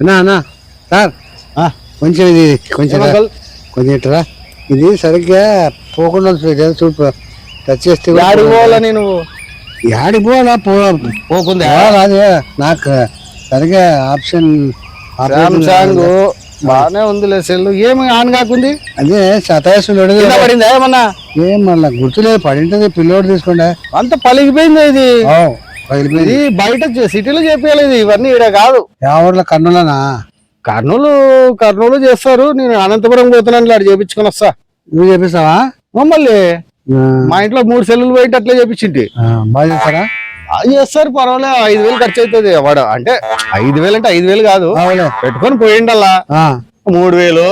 అన్నా అన్నా సార్. కొంచెం ఇది కొంచెం? కొంచెం ఇట్రా ఇది సరిగ్గా పోకుండా చూడు టచ్ చేస్తే పోవాలని నువ్వు యాడికి పోవాలా? పో పోవాలా అది నాకు సరిగ్గా ఆప్షన్ సామ్సంగ్ బాగానే ఉందిలే సెల్ ఏమి ఆన్ కాకుంది? అదే సతాయిస్తుంది కింద పడిందా ఏమన్నా? ఏం మళ్ళా గుర్తులేదు పడింటది పిల్లోడు తీసుకోండి. అంత పలిగిపోయింది ఇది? ఇది బయట సిటీలో చెప్పలేదు ఇవన్నీ ఇక్కడ కాదు. యా ఊర్లో కన్నులనా కర్నూలు కర్నూలు చేస్తారు. నేను అనంతపురం పోతున్నాను అక్కడ చేపించుకొని వస్తా. నువ్వు చేపిస్తావా? మమ్మల్ని మా ఇంట్లో మూడు సెల్లులు పోయి అట్లే చేపించింటి. బాగా చేస్తారా? చేస్తారు పర్వాలేదు ఐదు వేలు ఖర్చు అవుతుంది వాడు అంటే ఐదు వేలు అంటే ఐదు వేలు కాదు. పెట్టుకొని పోయిండల్లా. మూడు వేలు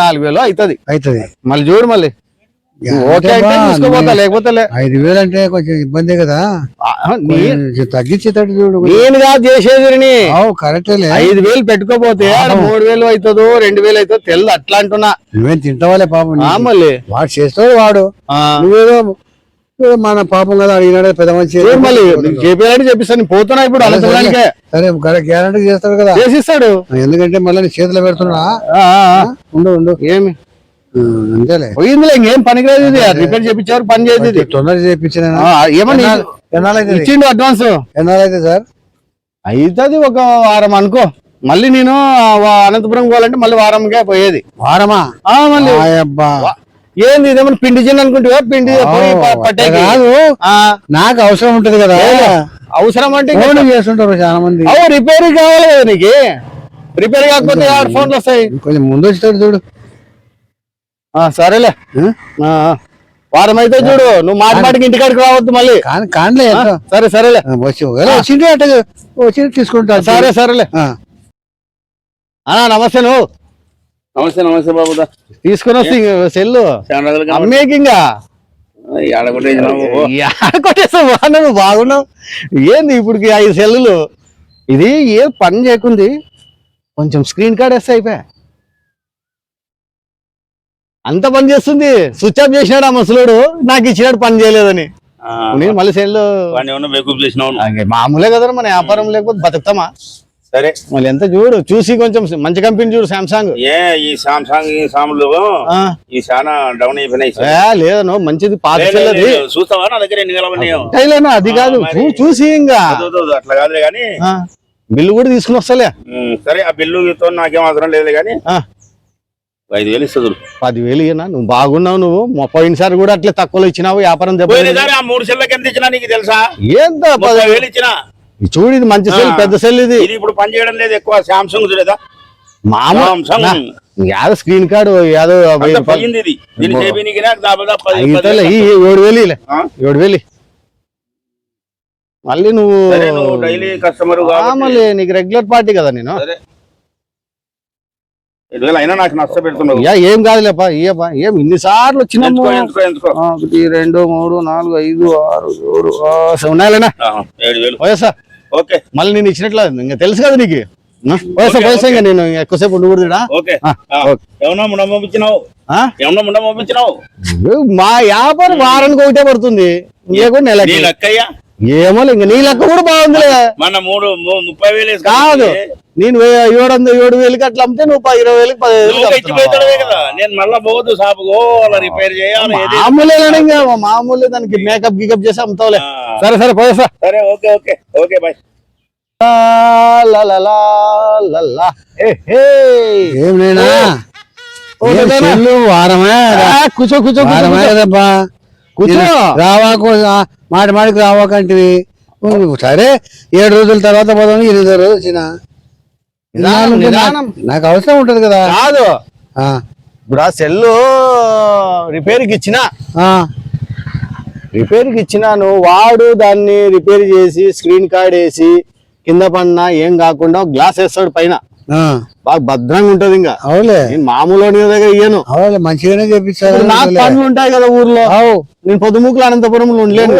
నాలుగు వేలు అవుతుంది. అవుతుంది. మళ్ళీ చూడు మళ్ళీ. ఓకే అంటే తీసుకోపోతా లేకపోతే. ఐదు వేలు అంటే కొంచెం ఇబ్బంది కదా. తగ్గించేటట్టు చూడు నేను కాదు చేసేది కరెక్టేలే ఐదు వేలు పెట్టుకోపోతే మూడు వేలు అవుతుందో రెండు వేలు అవుతుందో తెల్లు అట్లా అంటున్నా. నువ్వేం తింటావాలే పాపం మళ్ళీ వాడు చేస్తాడు వాడు. నువ్వేదో మన పాపం కదా అడిగినాడే పెద్ద మంచి చేపియాలంటే చెప్పిస్తాను నేను పోతున్నా ఇప్పుడు అనంతపురానికే. సరే. గ్యారంటీ చేస్తాడు కదా. చేసిస్తాడు. ఎందుకంటే మళ్ళీ చేతిలో పెడుతున్నా. ఉండు ఉండు. ఏమి? అంతేలే. పోయిందిలే ఇంకేం పనికిరాదు ఇది. రిపేర్ చేపించారు పని చేసేది. తొందర చేయించిన ఏమన్నా ఇచ్చిండు అడ్వాన్స్. ఎన్నాళ్ళైతే సార్? అవుతుంది ఒక వారం అనుకో. మళ్ళీ నేను అనంతపురం పోవాలంటే మళ్ళీ వారంకే పోయేది. వారమా? మళ్ళీ. ఏంది ఇదేమన్నా పిండి జిన్ అనుకుంటువా? పిండి కాదు. నాకు అవసరం ఉంటది కదా. అవసరం అంటే చేస్తుంటారు చాలా మంది రిపేర్ కావాలి కదా నీకు. రిపేర్ కాకపోతే ఫోన్లు వస్తాయి. కొంచెం ముందు వచ్చేటట్టు చూడు. సరేలే. ఆ? ఆ, ఆ. వారం అయితే చూడు నువ్వు మాటి మాటికి ఇంటికాడికి రావద్దు మళ్ళీ. కాని కానిలే సరే సరేలే. వచ్చి ఒకవేళ వచ్చింటే అట్ట వచ్చి తీసుకుంటా. సరే సరేలే. ఆ. అన్నా నమస్తే నువ్వు. నమస్తే నమస్తే బాబు తీసుకొని వస్తే సెల్లు. అమ్మేకింగా నువ్వు బాగున్నావు. ఏంది ఇప్పుడు ఐదు సెల్లులు? ఇది ఏ పని చేయకుంది? కొంచెం స్క్రీన్ కార్డ్ వేస్తే అయిపోయా? అంత పని చేస్తుంది. స్విచ్ ఆఫ్ చేసినాడు ఆ ముసలుడు? నాకు ఇచ్చినాడు పని చేయలేదని. నేను మళ్ళీ ఆ, మామూలే కదా మన వ్యాపారం లేకపోతే బతుకుతామా? సరే. మళ్ళీ ఎంత చూడు చూసి కొంచెం మంచి కంపెనీ చూడు సామ్సంగ్ ఏ ఈ సామ్సంగ్ ఈ సాములు ఈ చాలా డౌన్ అయిపోయినాయి లేదను మంచిది పాత సెల్ చూస్తావా? నా దగ్గర ఎన్ని అది కాదు చూసి ఇంకా. అట్లా కాదులే కానీ బిల్లు కూడా తీసుకుని వస్తలే. సరే ఆ బిల్లుతో నాకేం అవసరం లేదు కానీ ఐదు వేలు ఇస్తుంది పదివేలు ఇయ్యనా? నువ్వు బాగున్నావు నువ్వు. మా పోయినసారి కూడా అట్లే తక్కువలో ఇచ్చినావు వ్యాపారం పోయినసారి ఆ మూడు సెల్లకి ఎంత ఇచ్చినా నీకు తెలుసా? ఏంత ముప్పై వేలు ఇచ్చినా. చూడు ఇది మంచి సెల్ ఆ. పెద్ద సెల్ ఇది. ఇది ఇప్పుడు పని చేయడం లేదు ఎక్కువ. సామ్సంగ్ చూడేదా? మామూలు నా- యాదో స్క్రీన్ కార్డు యాదో వెయ్యి అంత రూపాయలు. పోయింది ఇది. దీని చేపినికి నాకు దాదాపు పది అయితేలే, పది ఈ ఏడు వేలు ఇలే ఆ? ఏడు వేలు ఇ. మళ్ళీ నువ్వు సరే నువ్వు డైలీ కస్టమర్ మళ్ళీ నీకు రెగ్యులర్ పార్టీ కదా నేను. సరే. అయినా నాకు ఏం కాదులేపా ఇయ్యపా ఏం ఇన్నిసార్లు ఆ, ఒకటి రెండు మూడు నాలుగు ఐదు ఆరు ఏడు ఉన్నాయిలేనా? వయసా ఓకే మళ్ళీ నేను ఇచ్చినట్లు ఇంకా తెలుసు కదా నీకు? వయసా వయసా ఇంకా నేను ఎక్కువసేపు ఉండకూడదుడా ఓకే. ఏమన్నా ముండ పంపించినావు? ఆ? ఏమన్నా ముండ పంపించినావు? ఏ, మా వ్యాపారం వారానికి ఒకటే పడుతుంది. ఇంకే కూడా నెలకి నీ లక్కయ్యా? ఏమో ఇంకా నీ లెక్క కూడా బాగుందిలే. మన మూడు ముప్పై వేలు కాదు నేను ఏడు వందల ఏడు వేలకి అట్లా అమ్మితే నువ్వు ఇరవై వేలకి పది నువ్వు వేలకి ఇచ్చిపోతాడే కదా. నేను మళ్ళా పోవద్దు షాపుకో అలా రిపేర్ చేయాలి ఏది- మామూలే ఇంకా మామూలే దానికి మేకప్ గికప్ చేసి అమ్ముతావులే. సరే సరే పోయేసా సరే ఓకే ఓకే ఓకే బాయ్. ఏ, నేనా కూర్చో కూర్చో వారమే కదబ్బా? కూర్చో. రావాకు మాటి మాటికి రావాకంటివి సరే ఏడు రోజుల తర్వాత పోదాం ఎనిమిది రోజులు వచ్చిన. నాకు- అవసరం ఉంటది కదా. కాదు. ఆ, ఇప్పుడు ఆ సెల్ రిపేర్కి ఇచ్చిన. ఆ, రిపేర్కి ఇచ్చినాను వాడు దాన్ని రిపేర్ చేసి స్క్రీన్ కార్డ్ వేసి కింద పడినా ఏం కాకుండా గ్లాస్ వేస్తాడు పైన. బాగా భద్రంగా ఉంటది ఇంకా. అవులే నేను మామూలు దగ్గర ఇయ్యను. అవులే మంచిగానే చేపించారు నాకు పనులు ఉంటాయి కదా ఊర్లో. అవు. నేను పొద్దుముకులు అనంతపురంలో ఉండలేను.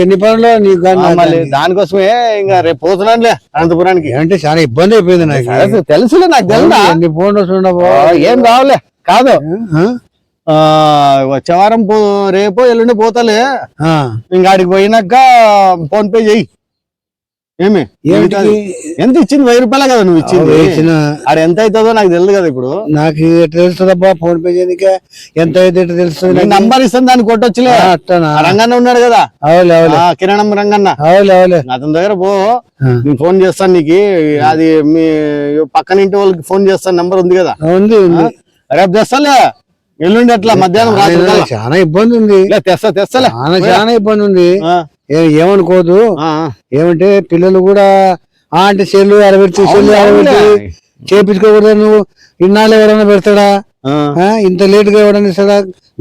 ఎన్ని పనులు నీకు మళ్ళీ. దానికోసమే ఇంకా రేపు పోతున్నానులే అనంతపురానికి. అంటే చాలా ఇబ్బంది అయిపోయింది నాకు. తెలుసు, తెలుసులే నాకు తెలుదా? ఎన్ని ఫోన్లు ఏం రావులే కాదు. ఆ, వచ్చే వారం రేపో ఎల్లుండి పోతాలే. ఇంకా ఆడికి పోయినాక ఫోన్ పే చెయ్యి ఏమి? ఎంత ఇచ్చింది? వెయ్యి రూపాయలే కదా నువ్వు ఇచ్చింది. ఆడ ఎంత అవుతుందో నాకు తెలియదు కదా ఇప్పుడు. నాకు తెలుస్తుందబ్బా? ఫోన్ పే చేయనికే ఎంత అయితే తెలుస్తుంది? నంబర్ ఇస్తాను దాన్ని కొట్టొచ్చులే. రంగన్న ఉన్నాడు కదా. అవులే అవులే ఆ కిరణం రంగన్న. అవులే అవులే అతని దగ్గర పో. నేను ఫోన్ చేస్తాను నీకు. అది మీ పక్కన ఇంటి వాళ్ళకి ఫోన్ చేస్తాను నంబర్ ఉంది కదా. ఉంది ఉంది. రేపు తెస్తాలే. ఎల్లుండి అట్లా మధ్యాహ్నం. చాలా ఇబ్బంది ఉంది. తెస్తా తెస్తాలే చాలా ఇబ్బంది ఉంది. ఏమనుకోదు. ఏమంటే పిల్లలు కూడా ఆ అంటే సెల్లు అవును, అరబెట్టి అవునులే. చేపించుకోకూడదు నువ్వు. ఇన్నాళ్ళు ఎవరైనా పెడతాడా? ఇంత లేట్గా ఎవరైనా ఇస్తాడా?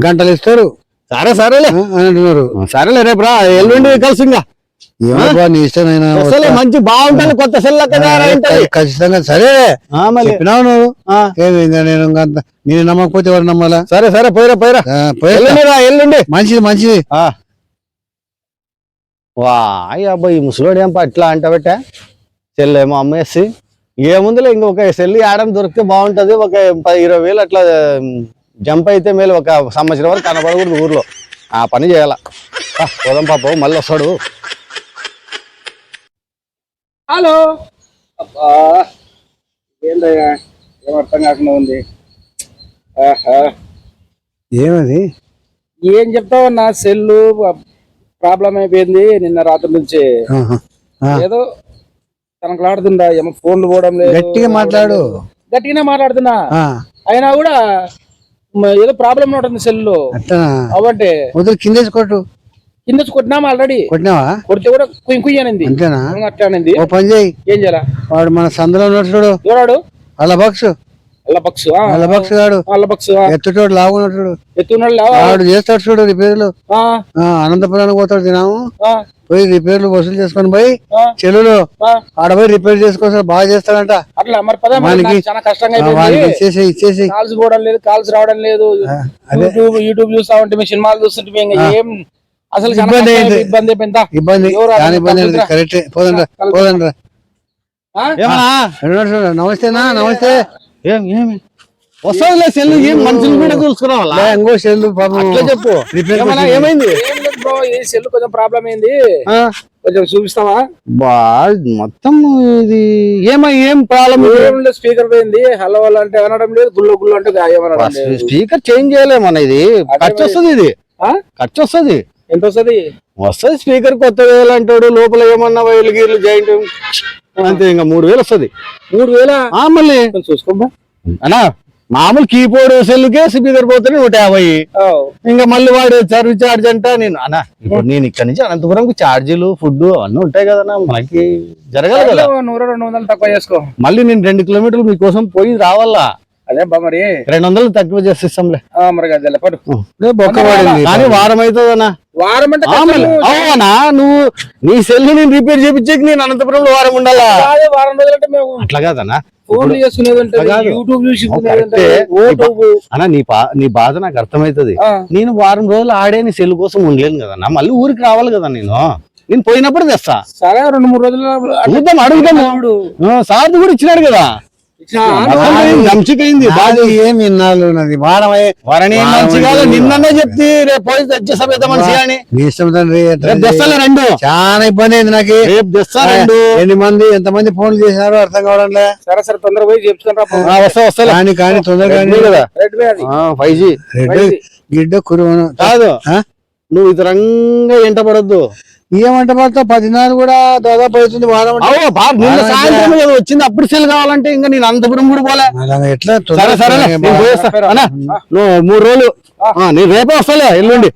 గంటలు ఇస్తారు. సరే సరేలే. అంటున్నారు. సరేలే రేపు రా. ఎల్లుండి కలిసి ఇంకా మంచి బాగుంటుంది కొత్త. ఖచ్చితంగా సరే. చెప్పినావు నువ్వు. నేను నేను నమ్మకపోతే ఎవరు నమ్మాలా? సరే సరే పోయిరా పోయిరా. ఎల్లుండి. మంచిది మంచిది. ఆ. వా అయ్య అబ్బాయి ఈ ముసలోడు ఏం అట్లా అంటబట్టే సెల్ ఏమో అమ్మేసి. ఏముందిలే ఇంకొక సెల్ ఆడడం దొరికితే బాగుంటది. ఒక పది ఇరవై వేలు అట్లా జంప్ అయితే మేలు. ఒక సంవత్సరం వరకు కనపడకూడదు ఊర్లో. ఆ పని చేయాల. పోదాం పాప మళ్ళీ వస్తాడు. హలో. అబ్బా ఏందయ్యా ఏం అర్థం కాకుండా ఉంది. ఆహా. ఏమది? ఏం చెప్తావు నా సెల్లు ప్రాబ్లం అయిపోయింది. నిన్న రాత్రి నుంచి ఏదో తనకలాడుతుందా? ఏమో ఫోన్లు పోవడం లేదు. గట్టిగా మాట్లాడు. గట్టిగానే మాట్లాడుతున్నా. అయినా కూడా ఏదో ప్రాబ్లం ఉంటుంది సెల్ అట్టనా అవంటే వదిలి కొట్టు. కింద కొట్టినామా ఆల్రెడీ? కొట్టినావా? కొడితే కూడా కుయ్ కుయ్ అనింది. అంతేనా? అట్లా అనింది. ఓ పని చేయి. ఏం చేయాలా? వాడు మన సందులో ఉన్నాడు చూడు. చూడాడు అల్ల బక్స్. గాడు. ఎత్తుటోడు ఎత్తున్నాడు వాడు చేస్తాడు చూడు రిపేర్లు. ఆ, ఆ, అనంతపురానికి పోతాడు తినాము ఆ, పోయి రిపేర్లు వసూలు చేసుకొని పోయి చెల్లులు. ఆడ పోయి రిపేర్ చేసుకోవచ్చు బాగా చేస్తాడంట. అట్లా మరి పద చాలా కష్టంగా ఇచ్చేసి ఇచ్చేసి కాల్స్ పోవడం లేదు కాల్స్ రావడం లేదు. యూట్యూబ్ యూట్యూబ్ చూస్తా ఉంటే సినిమాలు చూస్తుంటే ఏం? అసలు ఇబ్బంది ఇబ్బంది ఇబ్బంది. కరెక్టే. పోదండ్రా పోదండ్రా. నమస్తేనా నమస్తే. ఏం ఏమి? మనుషులు కూడా చూసుకురావాలా లే, ఇంకో సెల్లు పాపం అట్లా చెప్పు. ఏమైంది? బ్రో ఈ కొంచెం ప్రాబ్లం? కొంచెం చూపిస్తావా? బా మొత్తం ఇది ఏమై ఏం ప్రాబ్లం స్పీకర్ పోయింది. హలో అంటే అనడం లేదు గుళ్ళు గుళ్ళు అంటే ఏమనడం స్పీకర్ చేంజ్ చేయలేమన్న ఇది. ఖర్చు వస్తుంది ఇది. ఆ? ఖర్చు వస్తుంది. ఎంత వస్తుంది? వస్తుంది స్పీకర్ కొత్త వేలు అంటాడు లోపల ఏమన్నా వైర్లు గీర్లు జాయింట్ అంతే ఇంకా మూడు వేలు వస్తుంది. మూడు వేల? మళ్ళీ. చూసుకోమ్మా. అన్నా మామూలు కీబోర్డ్ సెల్కే స్పీకర్ పోతే నూట యాభై. ఇంకా మళ్ళీ వాడు సర్వీస్ ఛార్జ్ అంట నేను అన్నా ఇప్పుడు నేను ఇక్కడ నుంచి అనంతపురం ఛార్జీలు ఫుడ్ అన్నీ ఉంటాయి కదన్నా మనకి జరగాలి కదా. నూరు రెండు వందలు తక్కువ చేసుకో. మళ్ళీ నేను రెండు కిలోమీటర్లు మీకోసం పోయి రావాలా? అదే బా మరి. రెండు వందలు తక్కువ చేసిస్తాంలే ఆ, మరి అదే పడు కానీ వారం అవుతుందన్నా వారం అంటే అవునా? నువ్వు నీ సెల్ నేను రిపేర్ చేపించేకి నేను అనంతపురంలో వారం ఉండాలా? కాదే వారం రోజులు అంటే మేము అట్లా కాదన్నా. అన్నా నీ నీ బాధ నాకు అర్థమవుతుంది ఆ, నేను వారం రోజులు ఆడే నీ సెల్ కోసం ఉండలేను కదన్నా. మళ్ళీ ఊరికి రావాలి కదా నేను. నేను పోయినప్పుడు తెస్తా. సరే రెండు మూడు రోజులు అడుగుదాం అడుగుదాము. ఆ, సార్ది కూడా ఇచ్చినాడు కదా. మంచికైంది బాగా ఏం? ఇన్నాళ్ళు ఉన్నది? వారమై వారని వారం మంచి కాదు. నిన్ననే చెప్తే రేపు పోయి మనిషి అని ఇష్టం తండ్రి రెండు. చాలా ఇబ్బంది అయింది నాకు. రేపు రెండు. ఎన్ని మంది ఎంత మంది ఫోన్లు చేశారో అర్థం కావడంలే. సరే సరే తొందరగా పోయి ఆ, వస్తా వస్తా కానీ కానీ తొందరగా కదా? రెడ్ ఫైవ్ జీ రెడ్డి గిడ్డ కురువను. కాదు? నువ్వు ఇతరంగా ఎంట పడద్దు. ఏమంటే పడతా పదినారు కూడా దాదాపు అవుతుంది వారం నిన్న సాయంత్రం వచ్చింది అప్పుడు సెల్ కావాలంటే ఇంకా నేను అనంతపురం కూడా పోలే. ఎట్లా సరే సరే నువ్వు మూడు రోజులు ఆ, నేను రేపే వస్తాలే ఎల్లుండి.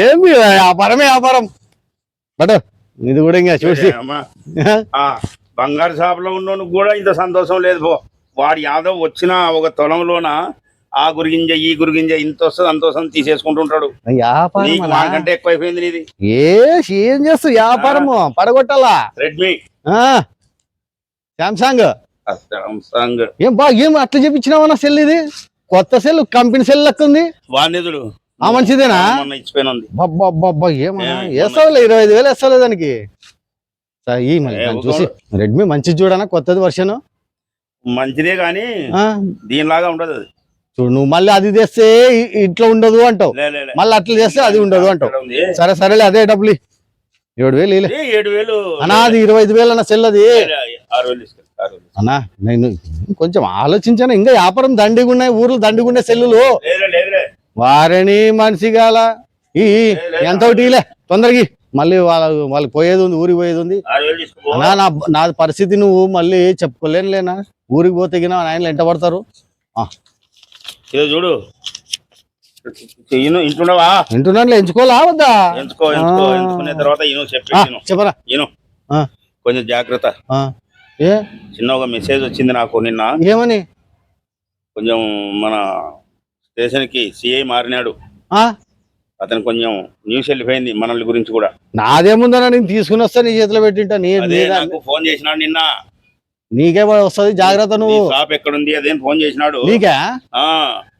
ఏమి వ్యాపారమే వ్యాపారం. బట్ ఇది కూడా ఇంకా చూసి. బంగారు షాపులో ఉన్నోను కూడా ఇంత సంతోషం లేదు పో. వాడు యాదవ్ వచ్చిన ఒక తొలంలోన ఆ గురిగింజ ఈ గురిగింజ ఇంత వస్తుంది అంత వస్తుంది తీసేసుకుంటుంటాడు అలా. వానికంటే ఎక్కువైపోయింది నీది. ఏ ఏం చేస్తావు? వ్యాపారము పడగొట్టాలా? రెడ్మీ ఆ. శాంసంగ్ సాంగ్ ఏం బా ఏం అట్లా చెప్పించినావన్నా సెల్ ఇది? కొత్త సెల్ కంపెనీ సెల్ లెక్క ఉంది? వాణిధుడు ఆ మంచిదేనా మొన్న ఇచ్చిపోయిన ఉంది. అబ్బబ్బబ్బబ్బా, ఏమన్నా వేస్తావులే ఇరవై ఐదు వేలు వేస్తావులే దానికి. ఈ చూసి. రెడ్మీ మంచి చూడనా? కొత్తది వర్షన్ మంచిదే గాని దీనిలాగా ఉండదు అది. చూడు నువ్వు మళ్ళీ అది తెస్తే ఇట్లా ఉండదు అంటావు. మళ్ళీ అట్లా చేస్తే అది ఉండదు అంటావు. సరే సరేలే అదే డబ్బులు. ఏడు వేలు ఏడు వేలు అన్నా అది ఇరవై ఐదు వేలు అన్న వేలు. అన్నా నేను కొంచెం ఆలోచించాను ఇంకా వ్యాపారం దండిగా ఉన్నాయి ఊర్లు దండిగా ఉన్నాయి సెల్లులు. వారిని మనిషి గాల ఈ ఎంత ఒకటి ఇలే తొందరగా. మళ్ళీ వాళ్ళ వాళ్ళకి పోయేది ఉంది ఊరికి పోయేది ఉంది. అన్నా నా నా పరిస్థితి నువ్వు మళ్ళీ చెప్పుకోలేను లేనా ఊరికి పోతే గిన ఆయన ఎంట పడతారు ఆ, ఇదో చూడు. ఇను ఎంచుకోవాలా వద్దా? ఎంచుకో ఎంచుకో ఆ. ఎంచుకున్న తర్వాత ఇను చెప్పి చెప్పరా. ఇను కొంచెం జాగ్రత్త. ఏ? చిన్న ఒక మెసేజ్ వచ్చింది నాకు నిన్న. ఏమని? కొంచెం మన స్టేషన్కి సిఐ మారినాడు. అతను కొంచెం న్యూస్ వెళ్ళిపోయింది మనల్ని గురించి కూడా. నాదేముందన్నా నేను తీసుకుని వస్తా నీ చేతిలో పెట్టింటా నీ అదే నీ- నాకు ఫోన్ చేసినాడు నిన్న. నీకే వస్తుంది జాగ్రత్త నీ నువ్వు. షాప్ ఎక్కడుంది అదేం ఫోన్ చేసినాడు. నీకే?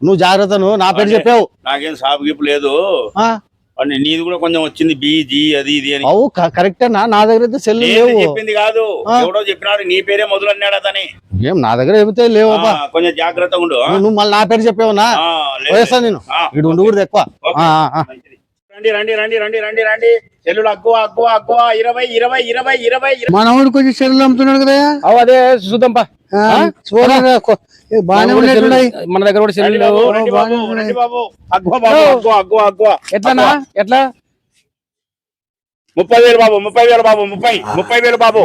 నువ్వు జాగ్రత్త నువ్వు నా పేరు. చెప్పావు. నాకేం షాప్ గిప్ లేదు. నీది కూడా కొంచెం వచ్చింది బి జి అది ఇది అని. అవు క- కరెక్టేనా నా దగ్గర అయితే సెల్ లేవు. చెప్పింది కాదు. ఎవడో చెప్పినాడు నీ పేరే మొదలు అన్నాడు అతని. ఏం నా దగ్గర ఏమితే లేవు కొంచెం జాగ్రత్తగా ఉండు? నువ్వు మళ్ళీ నా పేరు చెప్పావునా పోయేస్తా నేను. ఇటు ఎక్కువ ఆ, ఆ. మంచిది. రండి రండి రండి రండి రండి రండి. సెల్లులు అక్కువ అక్కువ అక్కువ ఇరవై ఇరవై ఇరవై ఇరవై ఇరవై. మనవాడు కొంచెం సెల్లు అమ్ముతున్నాడు కదా? అవు అదే చూద్దాంపా. బాగానే మన దగ్గర కూడా అక్కువ ఎట్లానా ఎట్లా? ముప్పై వేలు బాబు ముప్పై వేలు బాబు ముప్పై ముప్పై వేలు బాబు.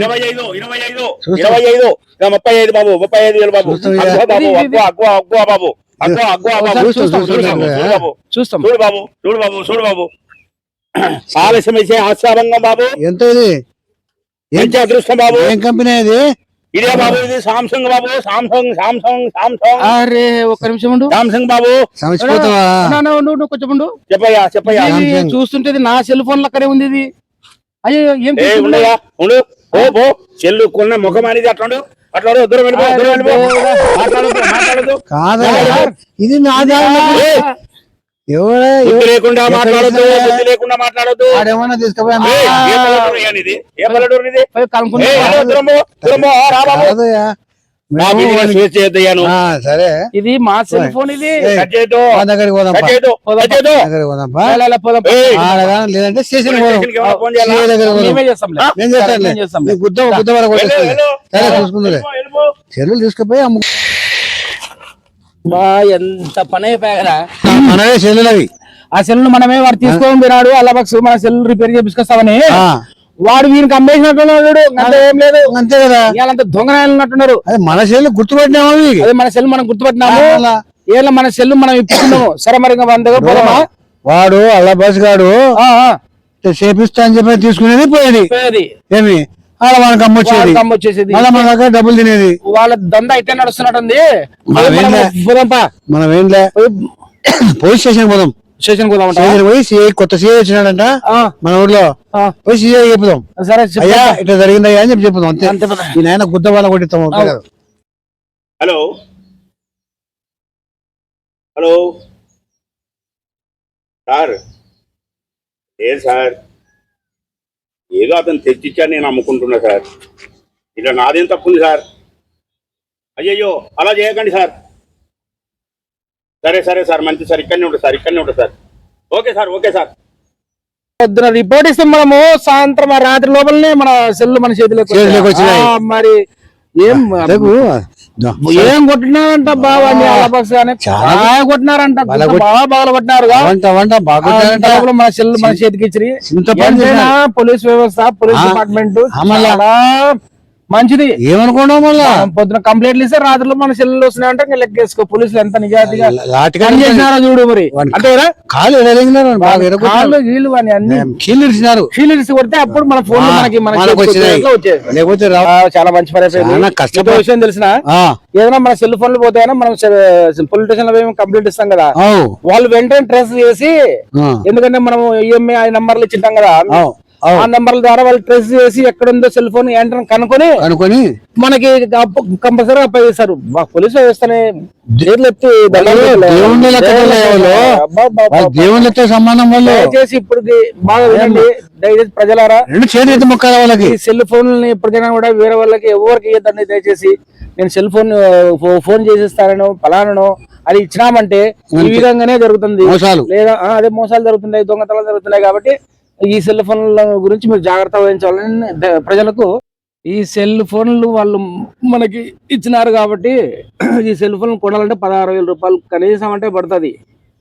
ఇరవై ఐదు ఇరవై ఐదు. ఇరవై ఐదు. ముప్పై ఐదు బాబు ముప్పై ఐదు వేలు బాబు. అక్కువ బాబు. అక్కువ అక్కువ అక్కువ బాబు. చూస్తాం, చూడు బాబు, చూడు బాబు చూడు బాబు చూడు బాబు. ఆలస్యం ఆశాభంగం ఎంత ఇది? అదృష్టం బాబు. ఏం కంపెనీ ఇది? ఇదే బాబు ఇది సామ్సంగ్ బాబు. సామ్సంగ్ సామ్సంగ్ సామ్సంగ్ అరే ఒక్క నిమిషం ఉండు. సామ్సంగ్ బాబు. కొంచెం ఉండు. చెప్పయ్యా. చూస్తుంటే నా సెల్ ఫోన్ లక్కనే ఉంది ఇది. అయ్యో ఏం? ఉండయా ఉండు. ఓ పో. చెల్లు కొన్న ముఖం అనేది అట్లాడు అట్లాడు దూరం వెళ్ళిపో దూరం వెళ్ళిపో. మాట్లాడదు మాట్లాడదు కాదా ఇది నాది బుద్ధి లేకుండా మాట్లాడద్దు? బుద్ధి లేకుండా మాట్లాడద్దు. ఆడేమన్నా తీసుకుపోయా సరే. ఇది మా సెల్ ఫోన్ ఇది. దగ్గరికి పోదాం. లేదంటే స్టేషన్ గుద్ద గుద్ద వరకు. సరే వెళ్ళిపో. చెల్లులు తీసుకుపోయి అమ్ము బా ఎంత పని అయిపోయారా మనవే చెల్లెలు అవి. ఆ సెల్ మనమే వాడు తీసుకొని పోయినాడు అలా బాక్స్ మన సెల్ రిపేర్ చేపించుకొస్తామని వాడు వీనికి అమ్మేసినట్టున్నాడు అంత ఏం లేదు. అంతే కదా. ఇవాళంతా దొంగనాయాలు ఉన్నట్టున్నారు. అదే మన చెల్లు గుర్తుపెట్టినామా అదే మన సెల్ మనం గుర్తుపట్టినాము. అలా. ఏళ్ళ మన సెల్ మనం ఇప్పుకున్నాము సరే మరి ఇంకా మన దగ్గర పోదామా? వాడు బస్ గాడు చేపిస్తా అని చెప్పి తీసుకునేది పోయేది. పోయేది. ఏమి? అమ్మొచ్చేది మళ్ళీ మన దగ్గర డబ్బులు తినేది. వాళ్ళ దందా ఇట్టే నడుస్తున్నట్టుంది. మనం పోదాంపా. ఏంలే? పోలీస్ స్టేషన్ పోదాం. స్టేషన్ స్టేషన్ పోయి సిఐ కొత్త సిఐ వచ్చినాడంట. ఆ, మన ఊర్లో. పోయి సిఐ చెప్పుదాం. సరే. అయ్యా ఇట్లా జరిగిందయ్యా అని చెప్పి చెప్పుదాం అంతే. పద. ఈ నాయన గుద్ద వాళ్ళ కొట్టిస్తాం హలో. హలో. సార్. లేదు సార్? ఏదో అతను తెచ్చిచ్చాడు నేను అమ్ముకుంటున్నా సార్. ఇలా నాదేం తప్పుంది సార్? అయ్యయ్యో అలా చేయకండి సార్. సరే సరే సార్ మంచి సార్ ఇక్కడనే ఉంటుంది సార్ ఇక్కడనే ఉంటుంది sir. Okay sir okay sir. పొద్దున రిపోర్ట్ ఇస్తే మనము సాయంత్రం రాత్రి లోపలనే మన సెల్ మన చేతిలోకి. ఆ, మరి ఏం ఏం కొట్టినారంట చాలా బాగా కొట్టినారంట. బాగా లోపల మన సెల్ మన చేతికి ఇచ్చి పోలీస్ వ్యవస్థ పోలీస్ డిపార్ట్మెంట్ మంచిది. ఏమనుకున్నావు మళ్ళా? పొద్దున కంప్లైంట్లు ఇస్తే రాత్రిలో మన సెల్లు వస్తున్నాయంటే ఇంకా లెక్కేసుకో పోలీసులు ఎంత నిజాయితీగా చేసినారో చూడు మరి. ఎరగొట్టారు కాళ్ళు అని అన్ని కొడితే అప్పుడు మన ఫోన్ మనకి లేకపోతే చాలా మంచి కష్టపడి విషయం తెలిసిన? ఏదైనా మన సెల్ ఫోన్లు పోతాయన్నా మనం పోలీస్ స్టేషన్లో కంప్లైంట్ ఇస్తాం కదా. వాళ్ళు వెంటనే ట్రేస్ చేసి ఎందుకంటే మనం ఈఎంఐ నంబర్లు ఇచ్చింటాం కదా. ఆ నంబర్ల ద్వారా వాళ్ళు ట్రేస్ చేసి ఎక్కడ ఉందో సెల్ ఫోన్ ఏంటని కనుక్కొని అనుకొని మనకి కంపల్సరీ అప్లై చేస్తారు మా పోలీస్ వ్యవస్థనే దేవుళ్ళతో సంబంధం వాళ్ళు. దయచేసి ఇప్పుడు బాగా వినండి. దయచేసి ప్రజలారా రెండు చేతి మొక్కాలి వాళ్ళకి. సెల్ ఫోన్లని ఎప్పటికైనా కూడా వేరే వాళ్ళకి ఎవరికి ఇవ్వద్దండి దయచేసి. నేను సెల్ ఫోన్ ఫోన్ చేసిస్తానను ఫలానను అది ఇచ్చినామంటే ఈ. విధంగానే జరుగుతుంది. మోసాలు. లేదా అదే మోసాలు జరుగుతున్నాయి దొంగతనాలు జరుగుతున్నాయి కాబట్టి ఈ సెల్ ఫోన్ల గురించి మీరు జాగ్రత్త వహించాలని ప్రజలకు ఈ సెల్ ఫోన్లు వాళ్ళు మనకి ఇచ్చినారు కాబట్టి ఈ సెల్ ఫోన్ కొనాలంటే పదహారు వేల రూపాయలు కనీసం అంటే పడుతుంది.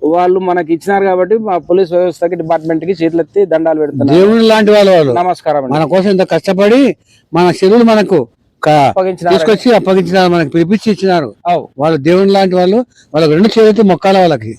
వాళ్ళు మనకి ఇచ్చినారు కాబట్టి మా పోలీస్ వ్యవస్థకి డిపార్ట్మెంట్కి చేతులెత్తి దండాలు పెడుతున్నారు. దేవుడు లాంటి వాళ్ళు నమస్కారం మన కోసం ఇంత కష్టపడి మన చెరువులు మనకు. తీసుకొచ్చి అప్పగించినారు మనకి పిలిపించి ఇచ్చినారు. వాళ్ళు దేవుని లాంటి వాళ్ళు. వాళ్ళకి రెండు చేతులు మొక్కాల వాళ్ళకి.